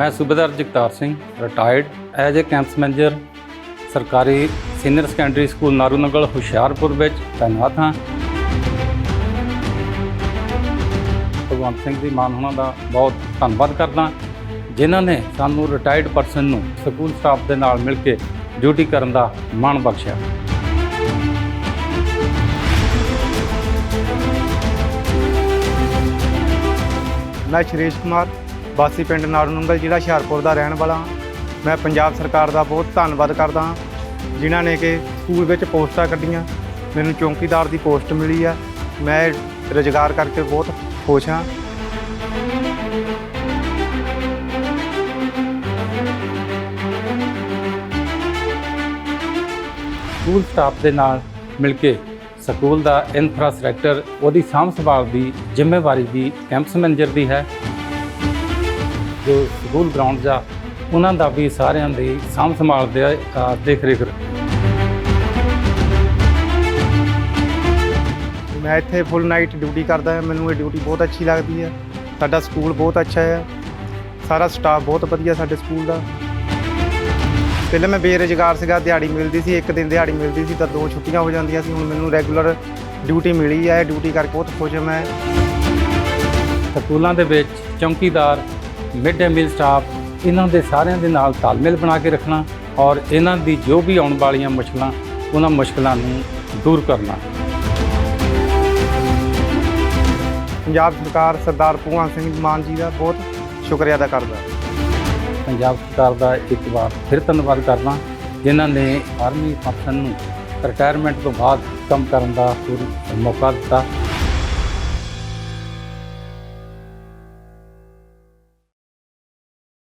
ਮੈਂ ਸੂਬੇਦਾਰ Jagtar Singh retired as a campus manager ਸਰਕਾਰੀ senior secondary school Narungal, Hoshiarpur ਵਿੱਚ ਤਾਇਨਾਤ ਹਾਂ। ਭਗਵੰਤ ਸਿੰਘ ਦੀ ਮਾਨ ਹੋਣਾ ਦਾ ਬਹੁਤ ਧੰਨਵਾਦ ਕਰਦਾ ਜਿਨ੍ਹਾਂ ਨੇ ਸਾਨੂੰ ਰਿਟਾਇਰਡ ਪਰਸਨ ਨੂੰ ਸਕੂਲ ਸਟਾਫ ਦੇ ਨਾਲ ਮਿਲ ਕੇ ਡਿਊਟੀ ਕਰਨ ਦਾ ਮਾਣ ਬਖਸ਼ਿਆ। ਮੈਂ ਸ਼੍ਰੇਸ਼ ਕੁਮਾਰ ਵਾਸੀ ਪਿੰਡ ਨਾੜੂਨੰਗਲ ਜ਼ਿਲ੍ਹਾ ਹੁਸ਼ਿਆਰਪੁਰ ਦਾ ਰਹਿਣ ਵਾਲਾ ਹਾਂ। ਮੈਂ ਪੰਜਾਬ ਸਰਕਾਰ ਦਾ ਬਹੁਤ ਧੰਨਵਾਦ ਕਰਦਾ ਹਾਂ, ਜਿਨ੍ਹਾਂ ਨੇ ਕਿ ਸਕੂਲ ਵਿੱਚ ਪੋਸਟਾਂ ਕੱਢੀਆਂ, ਮੈਨੂੰ ਚੌਂਕੀਦਾਰ ਦੀ ਪੋਸਟ ਮਿਲੀ ਆ। ਮੈਂ ਰੁਜ਼ਗਾਰ ਕਰਕੇ ਬਹੁਤ ਖੁਸ਼ ਹਾਂ। ਸਕੂਲ ਸਟਾਫ ਦੇ ਨਾਲ ਮਿਲ ਕੇ ਸਕੂਲ ਦਾ ਇਨਫਰਾਸਟ੍ਰਕਚਰ, ਉਹਦੀ ਸਾਂਭ ਸੰਭਾਲ ਦੀ ਜ਼ਿੰਮੇਵਾਰੀ ਵੀ ਕੈਂਪਸ ਮੈਨੇਜਰ ਦੀ ਹੈ। ਜੋ ਸਕੂਲ ਗਰਾਊਂਡ ਜਾਂ ਉਹਨਾਂ ਦਾ ਵੀ ਸਾਰਿਆਂ ਦੀ ਸਾਂਭ ਸੰਭਾਲ ਦੇ ਦੇਖ ਰੇਖ। ਮੈਂ ਇੱਥੇ ਫੁੱਲ ਨਾਈਟ ਡਿਊਟੀ ਕਰਦਾ ਹਾਂ ਮੈਨੂੰ ਇਹ ਡਿਊਟੀ ਬਹੁਤ ਅੱਛੀ ਲੱਗਦੀ ਹੈ। ਸਾਡਾ ਸਕੂਲ ਬਹੁਤ ਅੱਛਾ ਹੈ। ਸਾਰਾ ਸਟਾਫ ਬਹੁਤ ਵਧੀਆ ਸਾਡੇ ਸਕੂਲ ਦਾ। ਪਹਿਲਾਂ ਮੈਂ ਬੇਰੁਜ਼ਗਾਰ ਸੀਗਾ ਦਿਹਾੜੀ ਮਿਲਦੀ ਸੀ ਇੱਕ ਦਿਨ ਦਿਹਾੜੀ ਮਿਲਦੀ ਸੀ ਤਾਂ ਦੋ ਛੁੱਟੀਆਂ ਹੋ ਜਾਂਦੀਆਂ ਸੀ ਹੁਣ ਮੈਨੂੰ ਰੈਗੂਲਰ ਡਿਊਟੀ ਮਿਲੀ ਹੈ। ਡਿਊਟੀ ਕਰਕੇ ਬਹੁਤ ਖੁਸ਼ ਹਾਂ ਮੈਂ। ਸਕੂਲਾਂ ਦੇ ਵਿੱਚ ਚੌਂਕੀਦਾਰ ਮਿਡ ਡੇ ਮੀਲ ਸਟਾਫ ਇਹਨਾਂ ਦੇ ਸਾਰਿਆਂ ਦੇ ਨਾਲ ਤਾਲਮੇਲ ਬਣਾ ਕੇ ਰੱਖਣਾ ਔਰ ਇਹਨਾਂ ਦੀ ਜੋ ਵੀ ਆਉਣ ਵਾਲੀਆਂ ਮੁਸ਼ਕਲਾਂ ਉਹਨਾਂ ਮੁਸ਼ਕਲਾਂ ਨੂੰ ਦੂਰ ਕਰਨਾ। ਪੰਜਾਬ ਸਰਕਾਰ ਸਰਦਾਰ ਭਗਵੰਤ ਸਿੰਘ ਮਾਨ ਜੀ ਦਾ ਬਹੁਤ ਸ਼ੁਕਰੀਆ ਅਦਾ ਕਰਦਾ। ਪੰਜਾਬ ਸਰਕਾਰ ਦਾ ਇੱਕ ਵਾਰ ਫਿਰ ਧੰਨਵਾਦ ਕਰਦਾ ਜਿਨ੍ਹਾਂ ਨੇ ਆਰਮੀ ਪਰਸਨ ਨੂੰ ਰਿਟਾਇਰਮੈਂਟ ਤੋਂ ਬਾਅਦ ਕੰਮ ਕਰਨ ਦਾ ਪੂਰਾ ਮੌਕਾ ਦਿੱਤਾ।